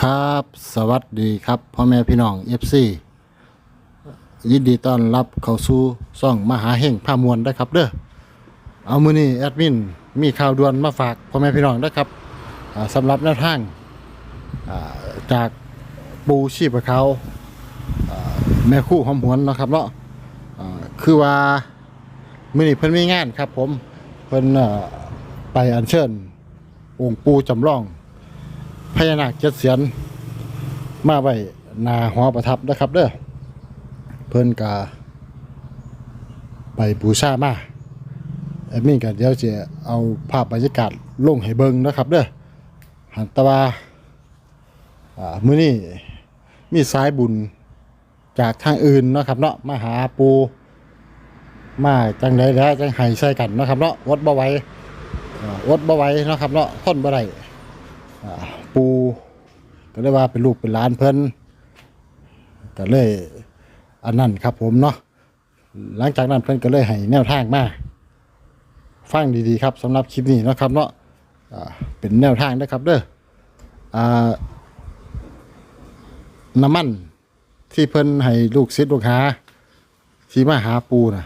ครับ สวัสดีครับพ่อแม่พี่น้องเอฟซียินดีต้อนรับเข้าสู่ซ่องมหาเฮงผ้ามวลได้ครับเด้อเอามือนี้แอดมินมีข่าวด่วนมาฝากพ่อแม่พี่น้องนะครับอ่าสำหรับแนวทางอ่าจากปูชีพเขาอ่าแม่คู่หอมหวนเนาะครับเนาะอ่าคือว่ามือนี้เพิ่นมีงานครับผมเพิ่นเอ่อไปอัญเชิญองค์ปูจำลอง พญานาคเจ็ดเสียนมาไว้นาหอประทับนะครับเด้อเพิ่นกาไปบูชามาแอดมินกันเดี๋ยวจะเอาภาพบรรยากาศลงให้เบิ่งนะครับเด้อหันตะวาอ่ามื้อนี้มีสายบุญจากทางอื่นนะครับเนาะมาหาปูมาจังไดแล้วจังไห้ใส่กันนะครับเนาะอดบ่ไหวอ่าอดบ่ไหวเนะครับเนาะทนบ่ได้ ปูก็เลยว่าเป็นลูกเป็นหลานเพิ่นก็เลยอันนั้นครับผมเนาะหลังจากนั้นเพิ่นก็เลยให้แนวทางมาฟังดีๆครับสำหรับคลิปนี้นะครับเนาะเป็นแนวทางนะครับเด้อน้ำมันที่เพิ่นให้ลูกศิษย์ลูกหาที่มาหาปูนะ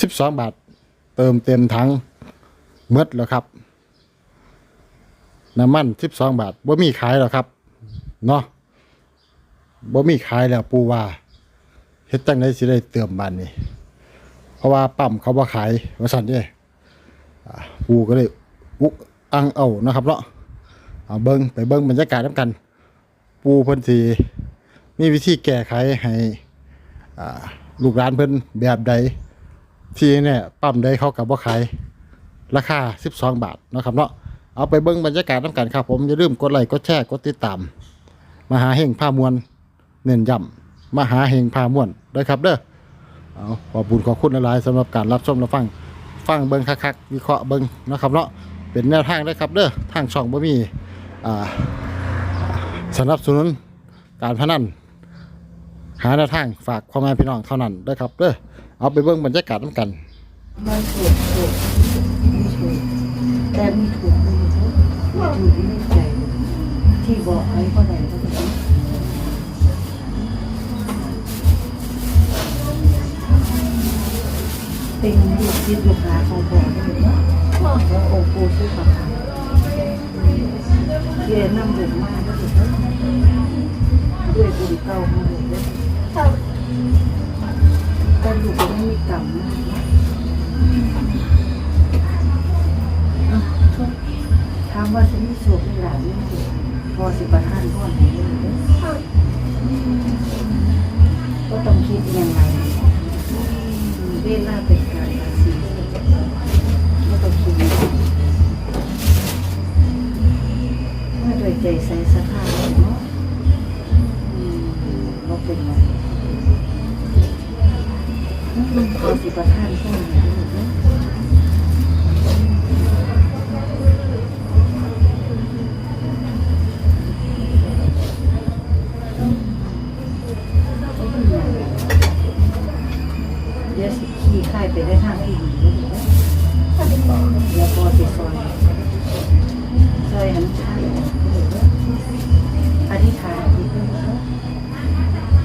สิบสองบาท เติมเต็มถังเมดแล้วครับ น้ำมันสิบสองบาทบ่มีขายหรอกครับเนาะบ่มีขายแล้วปูว่าเฮ็ดจังไดสิได้เติมบานนี้เพราะว่าปั๊มเขาบ่ขายว่าซั่นเด้อ่าปูก็เลยอุกอังเอานะครับเนาะเอาเบิ่งไปเบิ่งบรรยากาศนํกัน ปูเพิ่นสิมีวิธีแก้ไขให้ลูกหลานเพิ่นแบบใด ที่เนี่ยปั๊มใดเขาก็บ่ขาย ราคา 12 บาทนะครับเนาะ เอาไปเบิ้งบรรยากาศน้ำกันครับผมอย่าลืมกดไลค์กดแชร์กดติดตามมหาเฮงผ้ามวลเน้นย้ำมหาเฮงผ้ามวลด้วยครับเด้อเอาขอบคุญขอบคุณหลายๆสำหรับการรับชมรับฟังฟังเบิ้งคักๆวิเคราะห์เบิ้งนะครับเนาะเป็นแนวทางได้ครับเด้อทางช่องบ่มีอ่าสนับสนุนการพนันหาแนวทางฝากความแม่พี่น้องเท่านั้นด้อครับเด้อเอาไปเบิ้งบรรยากาศน้ำกันไม่ถูกถูกไม่ถูกแต่ไม่ถูก ไม่ถูกไม่ถูกไม่ใจที่บอกให้ก็ได้ก็ได้เป็นลูกศิษย์ลูกหาของพ่อได้ไหมแล้วองค์ปู่ชื่อปะคะเรียนนำบุญมาก็ถูกด้วยบุญเก่ามาเลยแต่ลูกก็ไม่มีกรรมนะามว่าจะมีโชคมีลาภมีโชคพอสิประทานก่อนให้เลยเด้อก็ต้องคิดยังไงเวลาเป็นการตัดสินก็ต้องคิดเมื่อโดยใจใส่สถานเนาะเราเป็นไงอืมพอสิประทานก่อนให้ ดี๋ยวสิขี่ค่ายไปได้ทางที่ดีแล้วพอสิดซอยซอยหันทางอธิษฐานจิต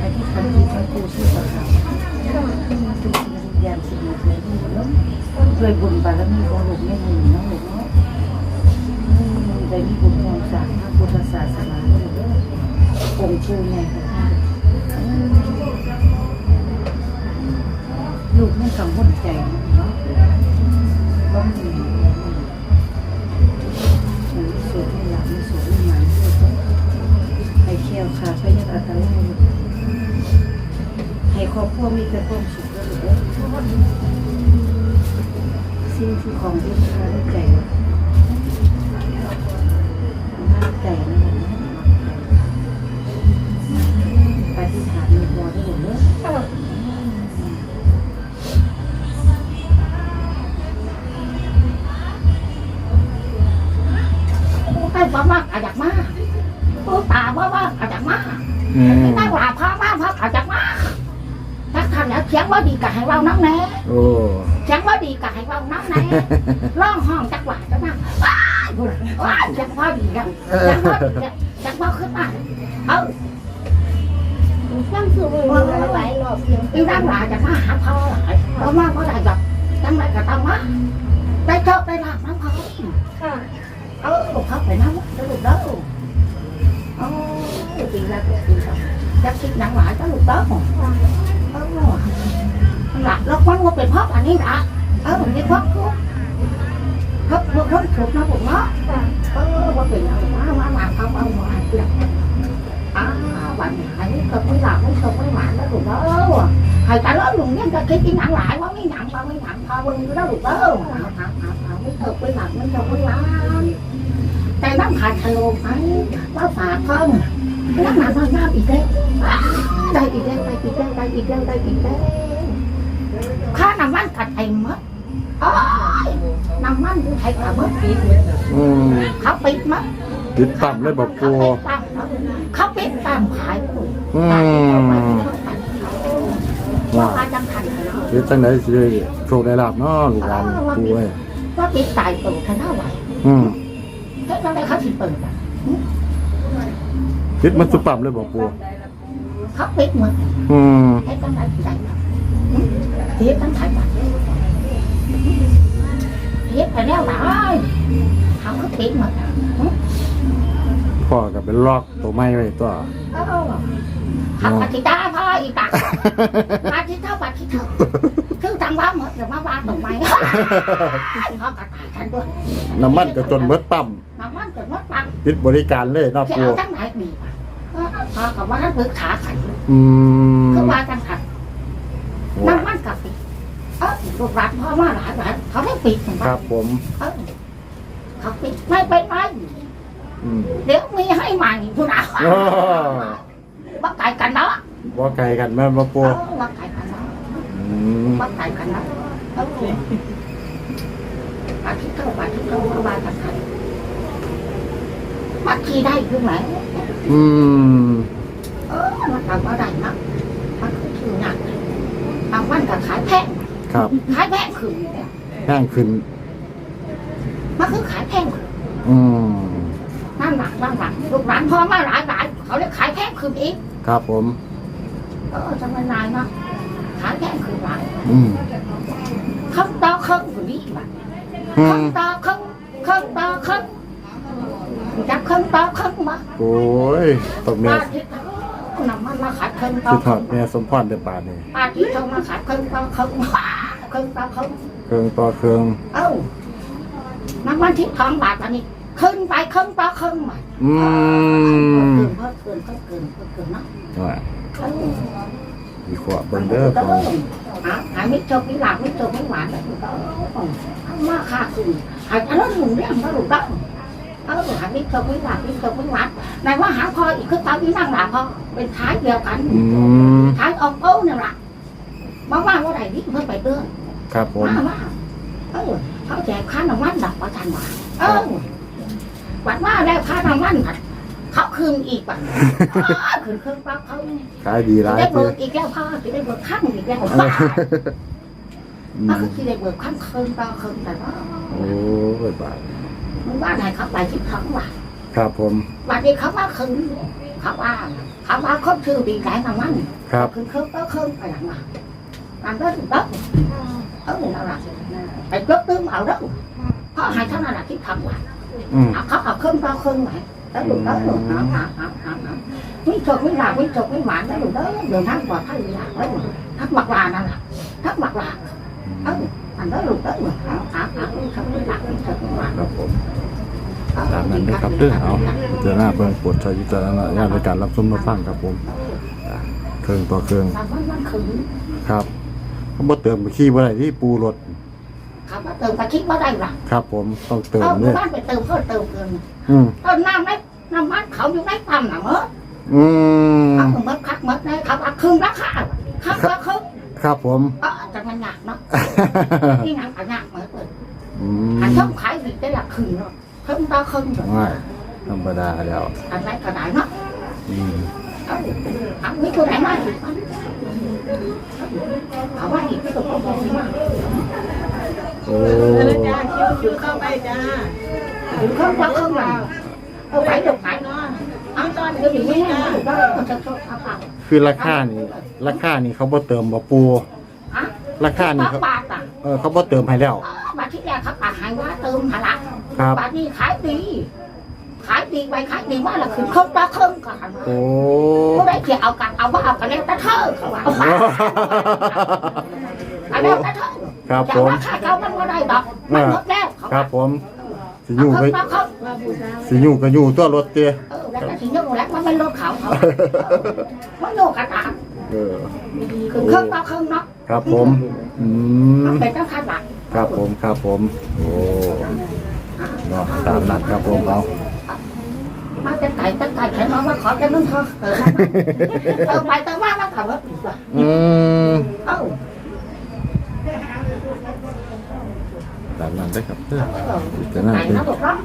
อธิษฐานจิตพระครูชื่อประคำทุกสิ่งทุกอย่างสิ่งใดเลยด้วยบุญบารมีของหลวงแม่หนึ่งน้องหลวงเนาะได้มีบุญของสางพระพุทธศาสนาองค์ชื่อแม่ค่ะ เขี้ยวขาไปยังอัตราให้ครอบครัวมีแต่ความสุขแล้วลูกเอ้ยสิ่งที่ของที่เราได้ใจน่าใจนะปฏิฐานมีพอที่หมดเลยำแล้วเสียงว่าดีกับให้เราน้ำแน่โอ้เสียงว่าดีกับให้เราน้ำแน่ร้องห้องจักหวาจะนั่งว้ายพูดว้าจังว่าดีแล้วจังว่าดีแล้วจังว่าขึ้นมาเออตั้งคือมือหลายรอบเดียวอีนั่งหลายจะมาหาพ่อหลายเรามาเมื่อไหร่แบบจังไรก็ต้องมาได้เจอได้หลักน้ำเขาค่ะเออเขาไปน้ำจะลูกเด้อเออดีแล้วดีแล้วจะคิดหนังหลายจะลูกเด้อเออหลัก แล้วมันว่าเป็นพ่ออันนี้นะเออผมนเป็นพ่อคือเขาพวกเขาถูกนะผมเนาะเออว่าเป็นอะไรมามามาเขาเอามาเกี่ยวอ่าวันไหนนี้ก็ไม่หลับไม่ตกไม่หวานแล้วถูกเด้อให้แต่ละลุงเนี่ยจะคิดกินหนังหลายว่าไม่หนังว่าไม่หนังพอมึงแล้วถูกเด้อเอาเอาเอาเอาไม่ตกไม่หลับไม่ตกไม่หวานแต่น้ำขาดทะลมไปว่าฝาท่องน้ำหนักน้ำน้ำอีกแล้วได้อีกแล้วได้อีกแล้วได้อีกแล้วได้อีกแล้ว ค่าน้ำมันกัดไอ้มดโอ้ยน้ำมันดูไทยกับมดปิดอืมเขาปิดมั้งติดต่ำเลยบอกปูเขาปิดตามขายปูอืมว่าว่าจังขันเฮ็ดจังไดสิได้โชคได้ลาบเนาะลูกหลานปูเอ้ยว่าปิดตายตัวท่านเท่าไหร่อืมเฮ้ยเราได้เขาสิเปิดติดมันสุปรับเลยบอกปูเขาปิดหมดอืมให้ตั้งใจใจ เทียบตั้งใจใจเทียบไปแล้วหลายเขาเขาปิดหมดพ่อก็เป็นล็อกตัวไม้ไว้ตัวเขาปฏิตาพ่ออีตาปฏิเท่าปฏิเท่าคือทางว่าหมดหรือว่าว่าตรงไหมเขากระต่ายกันด้วยน้ำมันก็จนเบิดปั๊มน้ำมันเกิดว่าปังปิดบริการเลยเนาะจะปูเอาตั้งไหนดีพอกับว่าปรึกษาขันอืมคือว่าจังขันน้ำมัน กับปิดเออลูกหลานพ่อมาหลายหลานเขาได้ปิดเหมือนคกัรันบผม เออเขาปิดไม่เป็นไรอืมเดี๋ยวมีให้ใหม่ผู้หนาอ้อบักไก่กันเนาะบ่ไกลกันแม่นบ่เอปูอบักไก่กันเนาะอืมบักไก่กันเนาะเอออาทิตย์เท่าอาทิตย์เท่าประมาณกันขันบักขี่ได้คือไหมอืม เออมันทำว่าได้นะมันคือถือหนัก ทำวันกับขายแพงครับขายแพงขึ้นเนี่ยแห้งขึ้นมันคือขายแพงขึ้นอืมนั่นหลักนั่นหลักลูกหลานพ่อมาหลายหลายเขาเลยขายแพงขึ้นอีกครับผมเออจะไม่นายนะขายแพงขึ้นหลายอืมข้างต่อข้างอยู่นี่บ้างอืข้างมต่อข้างข้างต่อข้างจับข้างต่อข้างมาโอ้ยตกแม่ป้าที่ นำมันมาขายข้างต่อคือถอข้าดงแม่สมพรเด้อบาดนี่ป้าที่เขามาขายข้างต่อข้างข้างต่อข้างเครื่องต่อเครื่องเอ้าน้ำมันที่ท้องบาทอันนี้ขึ้นไปขึ้นต่อขึ้นมาอืมเกินเพิ่มเกินเพิ่มเกินเพิ่มเกินเนาะว่าเอ้ามีขวบเบิ่งเด้อพ่อหาหาไม่จบไม่หลับไม่จบไม่หวานแบบนี้ก็มาค่าคือหายอันนั้นหนุ่มเรื่องก็ถูกต้อง เออหาไม่จบไม่หลับไม่จบไม่หวานนายว่าหาพออีกคือตอนนี้นั่งหลับพอเป็นท้ายเดียวกันอืมท้ายออกโอ้เนี่ยล่ะมาว่าว่าไหนนี่เพิ่งไปเตือนครับผม มาว่าเออเขาแจกค่าน้ำมันดับประชันว่าเออวัดว่าได้ค่าน้ำมันผัดเขาคืนอีกป่ะคืนเครื่องปั๊บเขาขายดีหลายได้เด้เบิอกอีกแล้วพ่อจะได้เบิกข้างอีกแล้วอืก็มคือได้เบิกข้างคืนต่อคืนแต่ว่าโอ้ยบาด มึงว่าไหนเขาไปที่ท้องว่าครับผมวันนี้เขาว่าคืนเขาว่าเขาว่าครบชื่อดีใจน้ำมันครับคืนคืนก็คืนไปหลังมาตาม đó ถูกต้องเออเรา là ไปยกตื้มเอา đó เพราะ hai tháng này là cái thằng là อืมเขาเอาคืนต่อคืนไปแล้วถูกต้องถูกต้องหาหาหาหาไม่ จบไม่หลับไม่จบไม่หวานแล้วถูกต้องเดินทางปลอดภัยหลับแล้วทักบักลานั่นแหละทักบักลาเอออันนั้นถูกต้องหาหาหาไม่จบไม่หลับไม่จบไม่หวานครับผมตามนั้นนะครับเด้อเอาเจอหน้าเบิ่งปวดใช้วิจารณญาณในการรับชมรับฟังครับผมอ่าเครื่องต่อเครื่องตามนั้นมันคือครับเขาบ่เติมไปขี้บ่ได้ที่ปูรถเขามาเติมกะทิมาได้หรอครับ ผมต้องเติมเอาเนี่ยบ้านไปเติมเพิ่มเติมเกินอืมต้นน้ำไม่น้ำมันเขาอยู่ในปั๊มน่ะเมื่ออืมเขามัดคักมัดในเขาเอาคืนราคาคักละคืนครับผมเออจะ มันหนักเนาะที่หนังก็หนักเหมือนกันอือันมต้องขายดีได้ละคืนเนาะคืนต่อคืนเนาะไม่ธรรมดาแล้วอันไหนก็ได้เนาะอืมเอาเอาไม่ตัวไหนมาอีกเอาว่าอีกไม่ตัวก็บอกมาโอ้จ้าคิวคิวเข้าไปจ้าถึงเครื่องว่าเครื่องเราเอาไปดอกไปเนาะเอาตอนเดี๋ยวนี้นะถูกได้มันจะชอบเอาไปคือราคานี่ราคานี่เขาบ่เติมบ่ปูฮะ ราคานี่บาทเขาบาทอะเออเขาบ่เติมให้แล้ว บาทที่แรกเขาปากหายว่าเติมหาละครับ บาทนี้ขายดีขายดีไปขายดีว่าละคือเครื่องต่อเครื่องกันโอ้ ผู้ใดเกี่ยวเอากันเอาว่าเอากันแล้วแต่เธอเขาว่าเอาไปเอาแล้วแต่เธอครับจะผมว่าค่าเขามันว่าได้ดอกมันหมดแล้วเขาครับผมสิอเอายู่เคก็รื่องต่อเครื่องสิอยู่ก็อยู่ตัวรถเตี้ยเออแล้วก็ถึงยังแล้วมันไม่ลดเขาเขามันโยกกระตามเออคือเครื่องต่อเครื่องเนาะ ครับผมอืมมันเป็นต้องขนาดครับผมครับผม โอ้เนาะตามนัดครับผมเอามาจะไก่จะไก่แข็งมาขอจะนุ่งเธอเออเออไปแต่ว่ามันเขาว่าผิดว่ะอืมเออตามนัดได้ครับเพื่อเออจะน่าไก่เป็น nó được lắm